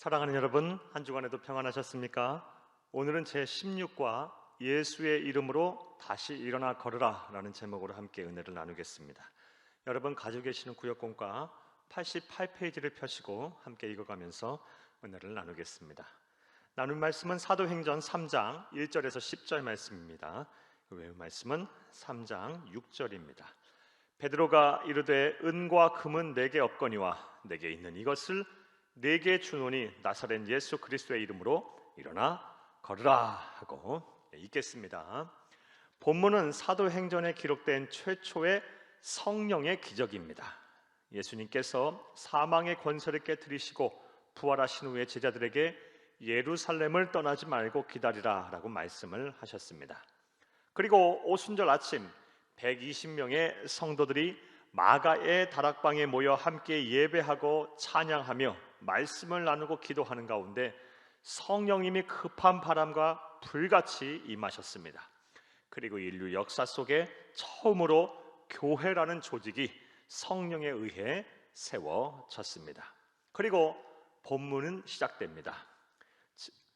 사랑하는 여러분, 한 주간에도 평안하셨습니까? 오늘은 제 16과 예수의 이름으로 다시 일어나 걸으라라는 제목으로 함께 은혜를 나누겠습니다. 여러분 가지고 계시는 구역공과 88페이지를 펴시고 함께 읽어가면서 은혜를 나누겠습니다. 나눈 말씀은 사도행전 3장 1절에서 10절 말씀입니다. 외운 말씀은 3장 6절입니다. 베드로가 이르되 은과 금은 내게 없거니와 내게 있는 이것을 내게 주노니 나사렛 예수 그리스도의 이름으로 일어나 걸으라 하고 읽겠습니다. 본문은 사도행전에 기록된 최초의 성령의 기적입니다. 예수님께서 사망의 권세를 깨뜨리시고 부활하신 후에 제자들에게 예루살렘을 떠나지 말고 기다리라라고 말씀을 하셨습니다. 그리고 오순절 아침 120명의 성도들이 마가의 다락방에 모여 함께 예배하고 찬양하며 말씀을 나누고 기도하는 가운데 성령님이 급한 바람과 불같이 임하셨습니다. 그리고 인류 역사 속에 처음으로 교회라는 조직이 성령에 의해 세워졌습니다. 그리고 본문은 시작됩니다.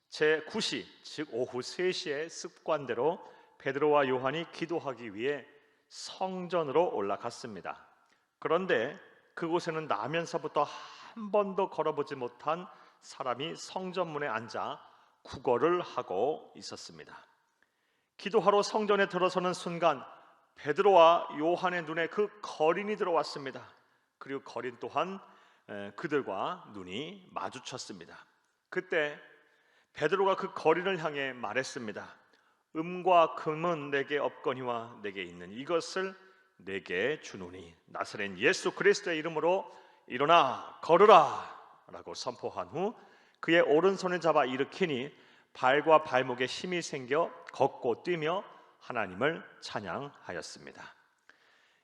제 9시, 즉 오후 3시의 습관대로 베드로와 요한이 기도하기 위해 성전으로 올라갔습니다. 그런데 그곳에는 나면서부터 한 번도 걸어보지 못한 사람이 성전문에 앉아 구걸을 하고 있었습니다. 기도하러 성전에 들어서는 순간 베드로와 요한의 눈에 그 거린이 들어왔습니다. 그리고 거린 또한 그들과 눈이 마주쳤습니다. 그때 베드로가 그 거린을 향해 말했습니다. 음과 금은 내게 없거니와 내게 있는 이것을 내게 주노니 나사렛 예수 그리스도의 이름으로 일어나 걸으라 라고 선포한 후 그의 오른손을 잡아 일으키니 발과 발목에 힘이 생겨 걷고 뛰며 하나님을 찬양하였습니다.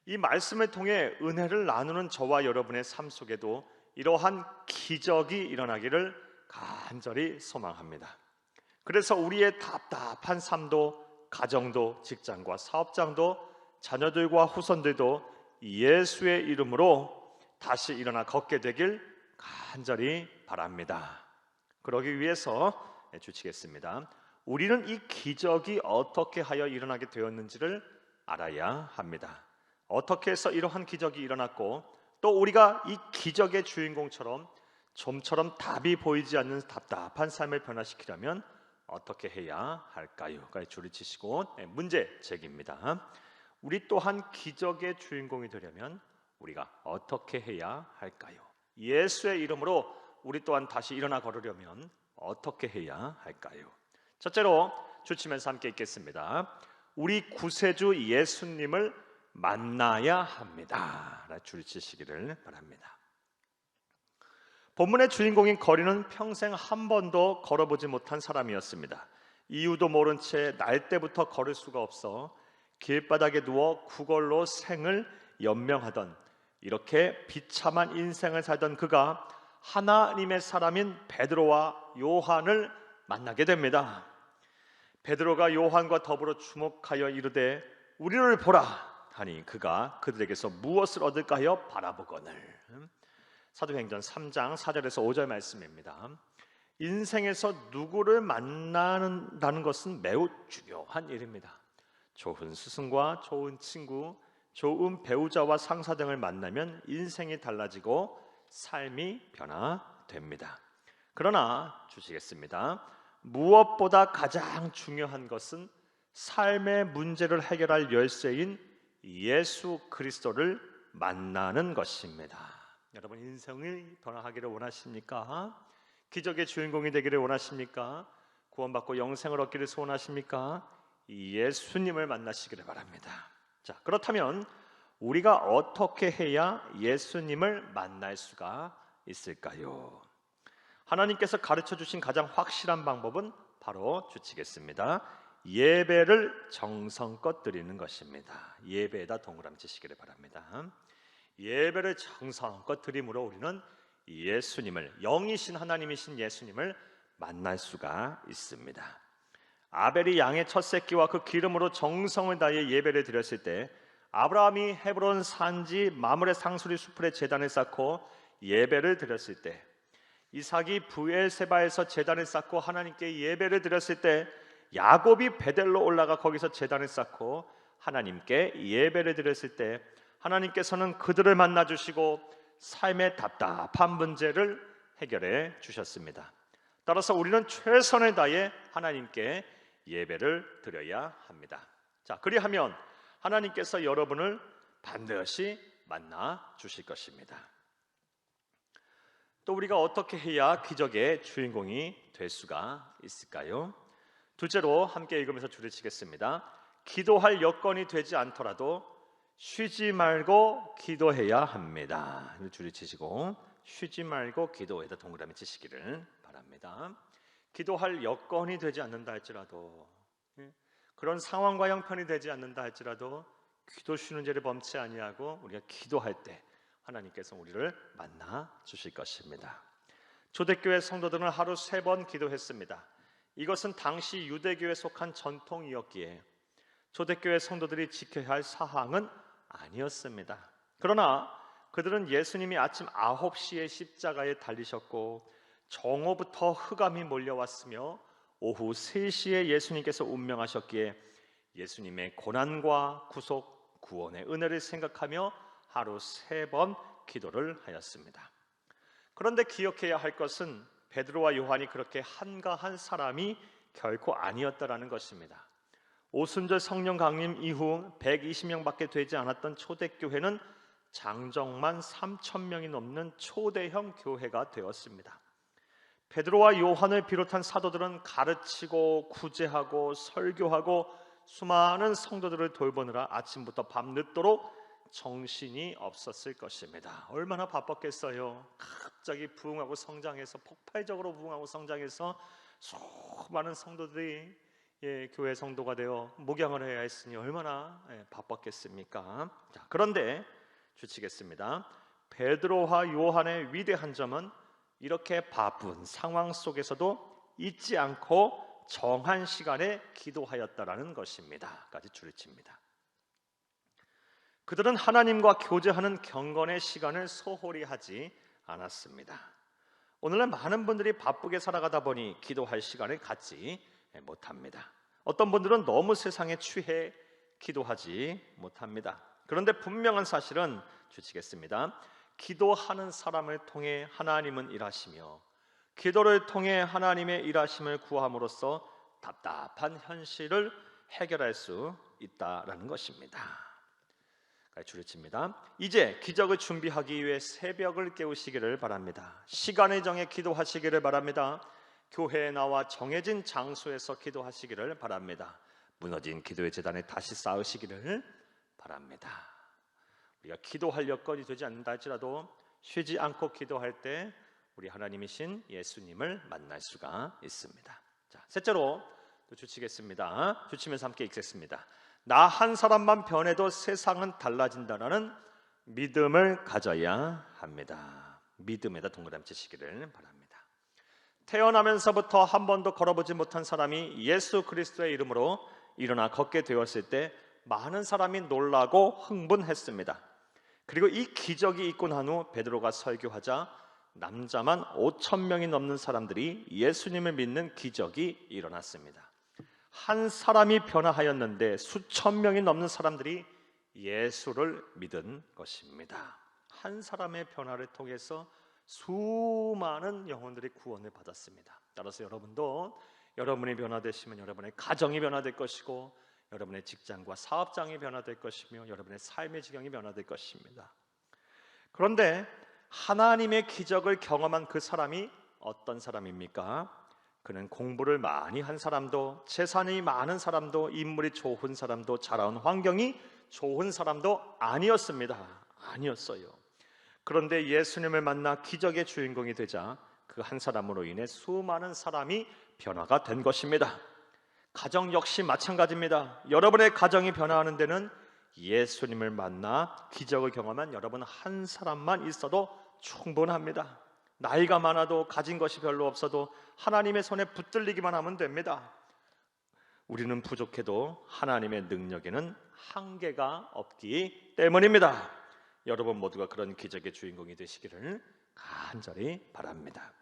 이 말씀을 통해 은혜를 나누는 저와 여러분의 삶 속에도 이러한 기적이 일어나기를 간절히 소망합니다. 그래서 우리의 답답한 삶도 가정도 직장과 사업장도 자녀들과 후손들도 예수의 이름으로 다시 일어나 걷게 되길 간절히 바랍니다. 그러기 위해서 주치겠습니다. 우리는 이 기적이 어떻게 하여 일어나게 되었는지를 알아야 합니다. 어떻게 해서 이러한 기적이 일어났고 또 우리가 이 기적의 주인공처럼 좀처럼 답이 보이지 않는 답답한 삶을 변화시키려면 어떻게 해야 할까요? 까지 줄을 치시고 네, 문제 제기입니다. 우리 또한 기적의 주인공이 되려면 우리가 어떻게 해야 할까요? 예수의 이름으로 우리 또한 다시 일어나 걸으려면 어떻게 해야 할까요? 첫째로 주치면서 함께 읽겠습니다. 우리 구세주 예수님을 만나야 합니다. 줄 치시기를 바랍니다. 본문의 주인공인 거리는 평생 한 번도 걸어보지 못한 사람이었습니다. 이유도 모른 채 날 때부터 걸을 수가 없어 길바닥에 누워 구걸로 생을 연명하던 이렇게 비참한 인생을 살던 그가 하나님의 사람인 베드로와 요한을 만나게 됩니다. 베드로가 요한과 더불어 주목하여 이르되 우리를 보라 하니 그가 그들에게서 무엇을 얻을까 하여 바라보거늘 사도행전 3장 4절에서 5절 말씀입니다. 인생에서 누구를 만나는다는 것은 매우 중요한 일입니다. 좋은 스승과 좋은 친구, 좋은 배우자와 상사 등을 만나면 인생이 달라지고 삶이 변화됩니다. 그러나 주시겠습니다. 무엇보다 가장 중요한 것은 삶의 문제를 해결할 열쇠인 예수 그리스도를 만나는 것입니다. 여러분 인생을 변화하기를 원하십니까? 기적의 주인공이 되기를 원하십니까? 구원받고 영생을 얻기를 소원하십니까? 예수님을 만나시기를 바랍니다. 자, 그렇다면 우리가 어떻게 해야 예수님을 만날 수가 있을까요? 하나님께서 가르쳐 주신 가장 확실한 방법은 바로 주치겠습니다. 예배를 정성껏 드리는 것입니다. 예배에다 동그라미 치시기를 바랍니다. 예배를 정성껏 드림으로 우리는 예수님을 영이신 하나님이신 예수님을 만날 수가 있습니다. 아벨이 양의 첫 새끼와 그 기름으로 정성을 다해 예배를 드렸을 때 아브라함이 헤브론 산지 마물의 상수리 수풀에 제단을 쌓고 예배를 드렸을 때 이삭이 부엘세바에서 제단을 쌓고 하나님께 예배를 드렸을 때 야곱이 베델로 올라가 거기서 제단을 쌓고 하나님께 예배를 드렸을 때 하나님께서는 그들을 만나 주시고 삶의 답답한 문제를 해결해 주셨습니다. 따라서 우리는 최선을 다해 하나님께 예배를 드려야 합니다. 자, 그리하면 하나님께서 여러분을 반드시 만나 주실 것입니다. 또 우리가 어떻게 해야 기적의 주인공이 될 수가 있을까요? 둘째로 함께 읽으면서 줄을 치겠습니다. 기도할 여건이 되지 않더라도 쉬지 말고 기도해야 합니다. 줄을 치시고 쉬지 말고 기도에다 동그라미 치시기를 바랍니다. 기도할 여건이 되지 않는다 할지라도 예, 그런 상황과 형편이 되지 않는다 할지라도 기도 쉬는 죄를 범치 아니하고 우리가 기도할 때 하나님께서 우리를 만나 주실 것입니다. 초대교회 성도들은 하루 세 번 기도했습니다. 이것은 당시 유대교에 속한 전통이었기에 초대교회 성도들이 지켜야 할 사항은 아니었습니다. 그러나 그들은 예수님이 아침 9시에 십자가에 달리셨고 정오부터 흑암이 몰려왔으며 오후 3시에 예수님께서 운명하셨기에 예수님의 고난과 구속, 구원의 은혜를 생각하며 하루 세 번 기도를 하였습니다. 그런데 기억해야 할 것은 베드로와 요한이 그렇게 한가한 사람이 결코 아니었다라는 것입니다. 오순절 성령 강림 이후 120명밖에 되지 않았던 초대교회는 장정만 3천 명이 넘는 초대형 교회가 되었습니다. 베드로와 요한을 비롯한 사도들은 가르치고 구제하고 설교하고 수많은 성도들을 돌보느라 아침부터 밤늦도록 정신이 없었을 것입니다. 얼마나 바빴겠어요. 갑자기 부흥하고 성장해서 폭발적으로 부흥하고 성장해서 수많은 성도들이 예, 교회 성도가 되어 목양을 해야 했으니 얼마나 예, 바빴겠습니까? 자, 그런데 주치겠습니다. 베드로와 요한의 위대한 점은 이렇게 바쁜 상황 속에서도 잊지 않고 정한 시간에 기도하였다라는 것입니다.까지 줄을 칩니다. 그들은 하나님과 교제하는 경건의 시간을 소홀히 하지 않았습니다. 오늘날 많은 분들이 바쁘게 살아가다 보니 기도할 시간을 갖지 못합니다. 어떤 분들은 너무 세상에 취해 기도하지 못합니다. 그런데 분명한 사실은 주치겠습니다. 기도하는 사람을 통해 하나님은 일하시며 기도를 통해 하나님의 일하심을 구함으로써 답답한 현실을 해결할 수 있다라는 것입니다. 줄을 칩니다. 이제 기적을 준비하기 위해 새벽을 깨우시기를 바랍니다. 시간을 정해 기도하시기를 바랍니다. 교회에 나와 정해진 장소에서 기도하시기를 바랍니다. 무너진 기도의 재단을 다시 쌓으시기를 바랍니다. 우리가 기도할 여건이 되지 않는다 할지라도 쉬지 않고 기도할 때 우리 하나님이신 예수님을 만날 수가 있습니다. 자, 셋째로 또 주치겠습니다. 주치면서 함께 읽겠습니다. 나 한 사람만 변해도 세상은 달라진다라는 믿음을 가져야 합니다. 믿음에다 동그라미 치시기를 바랍니다. 태어나면서부터 한 번도 걸어보지 못한 사람이 예수 그리스도의 이름으로 일어나 걷게 되었을 때 많은 사람이 놀라고 흥분했습니다. 그리고 이 기적이 있고 난 후 베드로가 설교하자 남자만 5천 명이 넘는 사람들이 예수님을 믿는 기적이 일어났습니다. 한 사람이 변화하였는데 수천 명이 넘는 사람들이 예수를 믿은 것입니다. 한 사람의 변화를 통해서 수많은 영혼들이 구원을 받았습니다. 따라서 여러분도 여러분이 변화되시면 여러분의 가정이 변화될 것이고 여러분의 직장과 사업장이 변화될 것이며 여러분의 삶의 지경이 변화될 것입니다. 그런데 하나님의 기적을 경험한 그 사람이 어떤 사람입니까? 그는 공부를 많이 한 사람도 재산이 많은 사람도 인물이 좋은 사람도 자라온 환경이 좋은 사람도 아니었습니다. 아니었어요. 그런데 예수님을 만나 기적의 주인공이 되자 그 한 사람으로 인해 수많은 사람이 변화가 된 것입니다. 가정 역시 마찬가지입니다. 여러분의 가정이 변화하는 데는 예수님을 만나 기적을 경험한 여러분 한 사람만 있어도 충분합니다. 나이가 많아도 가진 것이 별로 없어도 하나님의 손에 붙들리기만 하면 됩니다. 우리는 부족해도 하나님의 능력에는 한계가 없기 때문입니다. 여러분 모두가 그런 기적의 주인공이 되시기를 간절히 바랍니다.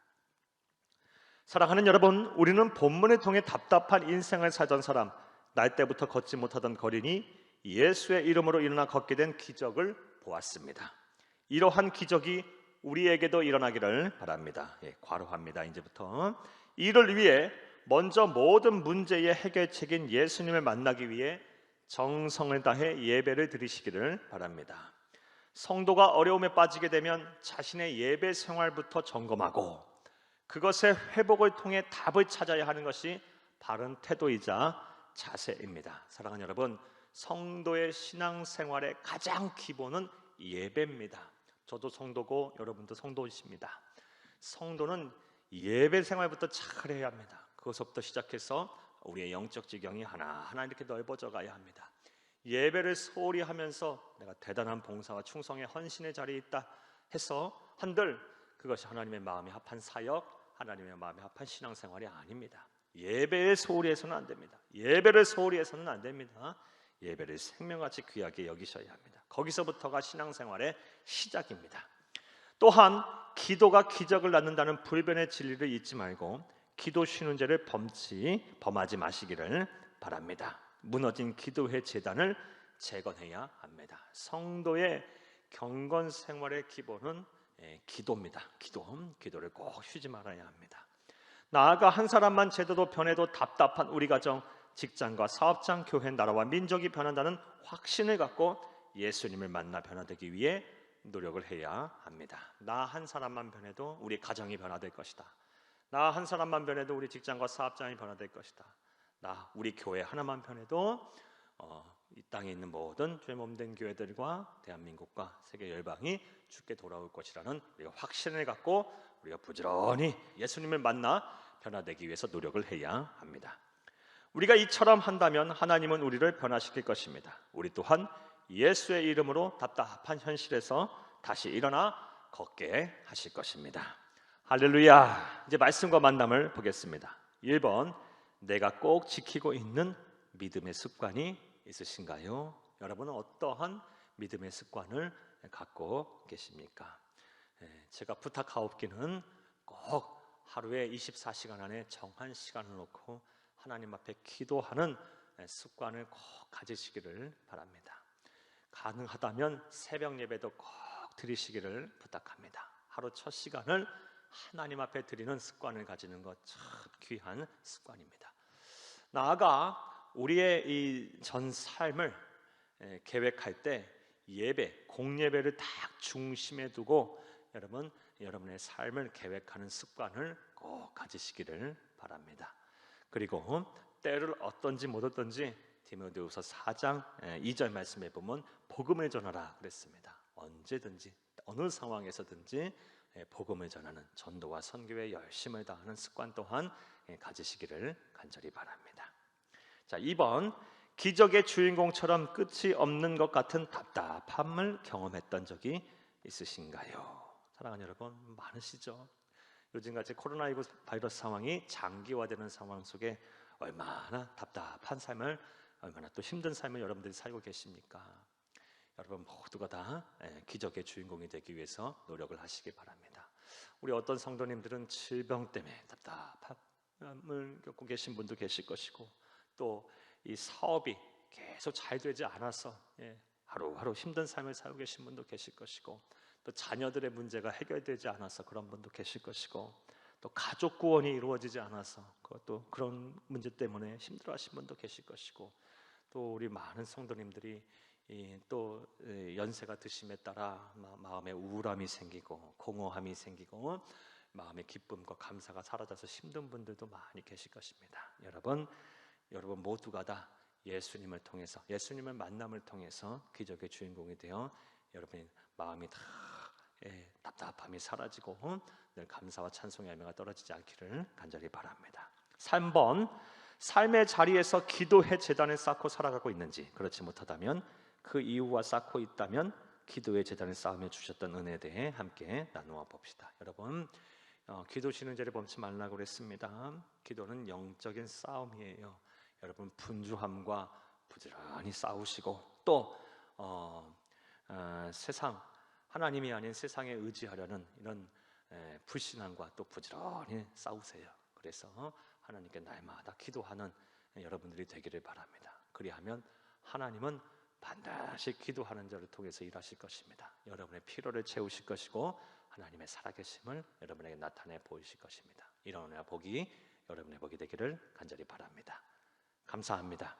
사랑하는 여러분, 우리는 본문을 통해 답답한 인생을 살던 사람, 날 때부터 걷지 못하던 거린이 예수의 이름으로 일어나 걷게 된 기적을 보았습니다. 이러한 기적이 우리에게도 일어나기를 바랍니다. 예, 과로합니다. 이제부터 이를 위해 먼저 모든 문제의 해결책인 예수님을 만나기 위해 정성을 다해 예배를 드리시기를 바랍니다. 성도가 어려움에 빠지게 되면 자신의 예배 생활부터 점검하고 그것의 회복을 통해 답을 찾아야 하는 것이 바른 태도이자 자세입니다. 사랑하는 여러분, 성도의 신앙 생활의 가장 기본은 예배입니다. 저도 성도고 여러분도 성도이십니다. 성도는 예배 생활부터 잘해야 합니다. 그것부터 시작해서 우리의 영적 지경이 하나 하나 이렇게 넓어져 가야 합니다. 예배를 소홀히 하면서 내가 대단한 봉사와 충성의 헌신의 자리에 있다 해서 한들 그것이 하나님의 마음에 합한 사역, 하나님의 마음에 합한 신앙생활이 아닙니다. 예배에 소홀히 해서는 안 됩니다. 예배를 소홀히 해서는 안 됩니다. 예배를 생명같이 귀하게 여기셔야 합니다. 거기서부터가 신앙생활의 시작입니다. 또한 기도가 기적을 낳는다는 불변의 진리를 잊지 말고 기도 쉬는 죄를 범치 범하지 마시기를 바랍니다. 무너진 기도회 재단을 재건해야 합니다. 성도의 경건 생활의 기본은 예, 기도입니다. 기도, 기도를 꼭 쉬지 말아야 합니다. 나아가 한 사람만 제도도 변해도 답답한 우리 가정, 직장과 사업장, 교회, 나라와 민족이 변한다는 확신을 갖고 예수님을 만나 변화되기 위해 노력을 해야 합니다. 나 한 사람만 변해도 우리 가정이 변화될 것이다. 나 한 사람만 변해도 우리 직장과 사업장이 변화될 것이다. 나 우리 교회 하나만 변해도 어, 이 땅에 있는 모든 죄 몸된 교회들과 대한민국과 세계 열방이 죽게 돌아올 것이라는 우리가 확신을 갖고 우리가 부지런히 예수님을 만나 변화되기 위해서 노력을 해야 합니다. 우리가 이처럼 한다면 하나님은 우리를 변화시킬 것입니다. 우리 또한 예수의 이름으로 답답한 현실에서 다시 일어나 걷게 하실 것입니다. 할렐루야. 이제 말씀과 만남을 보겠습니다. 1번 내가 꼭 지키고 있는 믿음의 습관이 있으신가요? 여러분은 어떠한 믿음의 습관을 갖고 계십니까? 예, 제가 부탁하옵기는 꼭 하루에 24시간 안에 정한 시간을 놓고 하나님 앞에 기도하는 습관을 꼭 가지시기를 바랍니다. 가능하다면 새벽 예배도 꼭 드리시기를 부탁합니다. 하루 첫 시간을 하나님 앞에 드리는 습관을 가지는 것 참 귀한 습관입니다. 나아가 우리의 이 전 삶을 계획할 때 예배, 공예배를 딱 중심에 두고 여러분 여러분의 삶을 계획하는 습관을 꼭 가지시기를 바랍니다. 그리고 때를 어떤지 못 어떤지 디모데후서 4장 2절 말씀에 보면 복음을 전하라 그랬습니다. 언제든지 어느 상황에서든지 복음을 전하는 전도와 선교에 열심을 다하는 습관 또한 가지시기를 간절히 바랍니다. 자, 2번 기적의 주인공처럼 끝이 없는 것 같은 답답함을 경험했던 적이 있으신가요? 사랑하는 여러분 많으시죠? 요즘같이 코로나19 바이러스 상황이 장기화되는 상황 속에 얼마나 답답한 삶을 얼마나 또 힘든 삶을 여러분들이 살고 계십니까? 여러분 모두가 다 예, 기적의 주인공이 되기 위해서 노력을 하시기 바랍니다. 우리 어떤 성도님들은 질병 때문에 답답함을 겪고 계신 분도 계실 것이고 또 이 사업이 계속 잘 되지 않아서 예, 하루하루 힘든 삶을 살고 계신 분도 계실 것이고 또 자녀들의 문제가 해결되지 않아서 그런 분도 계실 것이고 또 가족 구원이 이루어지지 않아서 그것도 그런 문제 때문에 힘들어하신 분도 계실 것이고 또 우리 많은 성도님들이 또 연세가 드심에 따라 마음에 우울함이 생기고 공허함이 생기고 마음의 기쁨과 감사가 사라져서 힘든 분들도 많이 계실 것입니다. 여러분, 여러분 모두가 다 예수님을 통해서 예수님을 만남을 통해서 기적의 주인공이 되어 여러분의 마음이 다 예, 답답함이 사라지고 늘 감사와 찬송의 열매가 떨어지지 않기를 간절히 바랍니다. 3번 삶의 자리에서 기도의 재단을 쌓고 살아가고 있는지 그렇지 못하다면 그 이유와 쌓고 있다면 기도의 재단을 쌓으며 주셨던 은혜에 대해 함께 나누어 봅시다. 여러분 어, 기도 쉬는 자를 범치 말라고 그랬습니다. 기도는 영적인 싸움이에요. 여러분 분주함과 부지런히 싸우시고 또 어, 어, 세상 하나님이 아닌 세상에 의지하려는 이런 에, 불신앙과 또 부지런히 싸우세요. 속에서 하나님께 날마다 기도하는 여러분들이 되기를 바랍니다. 그리하면 하나님은 반드시 기도하는 자를 통해서 일하실 것입니다. 여러분의 필요를 채우실 것이고 하나님의 살아계심을 여러분에게 나타내 보이실 것입니다. 이런 복이 여러분의 복이 되기를 간절히 바랍니다. 감사합니다.